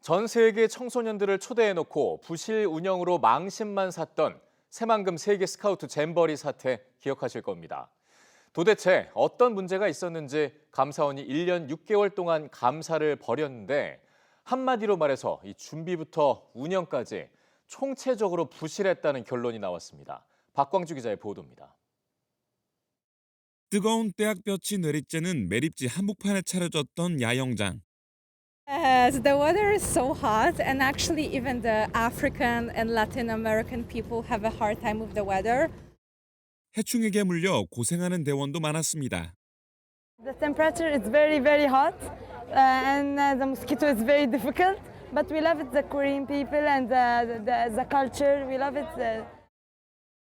전 세계 청소년들을 초대해놓고 부실 운영으로 망신만 샀던 새만금 세계 스카우트 잼버리 사태 기억하실 겁니다. 도대체 어떤 문제가 있었는지 감사원이 1년 6개월 동안 감사를 벌였는데 한마디로 말해서 이 준비부터 운영까지 총체적으로 부실했다는 결론이 나왔습니다. 박광주 기자의 보도입니다. 뜨거운 떼약볕이 내리쬐는 매립지 한복판에 차려졌던 야영장. As the weather is so hot, and actually, even the African and Latin American people have a hard time with the weather. 해충에게 물려 고생하는 대원도 많았습니다. The temperature is very, very hot, uh, and uh, the mosquito is very difficult. But we love it, the Korean people and the, the, the culture. We love it. Uh,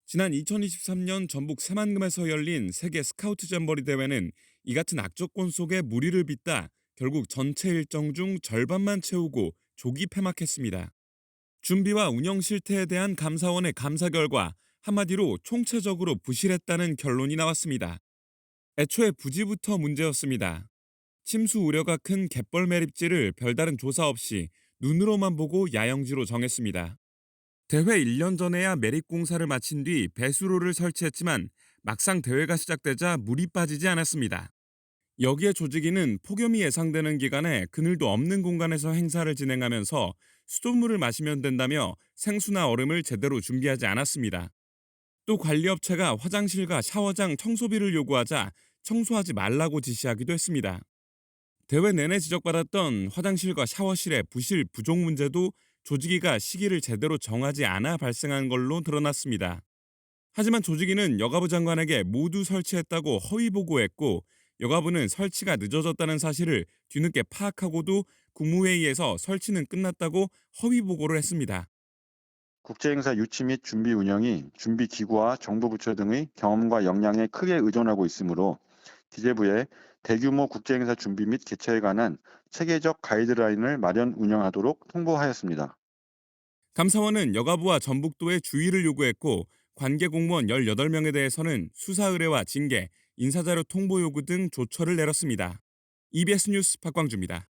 지난 2023년 전북 새만금에서 열린 세계 스카우트 잼버리 대회는 이 같은 악조건 속에 무리를 빚다 결국 전체 일정 중 절반만 채우고 조기 폐막했습니다. 준비와 운영 실태에 대한 감사원의 감사 결과 한마디로 총체적으로 부실했다는 결론이 나왔습니다. 애초에 부지부터 문제였습니다. 침수 우려가 큰 갯벌 매립지를 별다른 조사 없이 눈으로만 보고 야영지로 정했습니다. 대회 1년 전에야 매립 공사를 마친 뒤 배수로를 설치했지만 막상 대회가 시작되자 물이 빠지지 않았습니다. 여기에 조직위는 폭염이 예상되는 기간에 그늘도 없는 공간에서 행사를 진행하면서 수돗물을 마시면 된다며 생수나 얼음을 제대로 준비하지 않았습니다. 또 관리업체가 화장실과 샤워장 청소비를 요구하자 청소하지 말라고 지시하기도 했습니다. 대회 내내 지적받았던 화장실과 샤워실의 부실 부족 문제도 조직위가 시기를 제대로 정하지 않아 발생한 걸로 드러났습니다. 하지만 조직위는 여가부 장관에게 모두 설치했다고 허위 보고했고 여가부는 설치가 늦어졌다는 사실을 뒤늦게 파악하고도 국무회의에서 설치는 끝났다고 허위 보고를 했습니다. 국제행사 유치 및 준비 운영이 준비 기구와 정부 부처 등의 경험과 역량에 크게 의존하고 있으므로 기재부에 대규모 국제행사 준비 및 개최에 관한 체계적 가이드라인을 마련 운영하도록 통보하였습니다. 감사원은 여가부와 전북도에 주의를 요구했고 관계 공무원 18명에 대해서는 수사 의뢰와 징계, 인사자료 통보 요구 등 조처를 내렸습니다. EBS 뉴스 박광주입니다.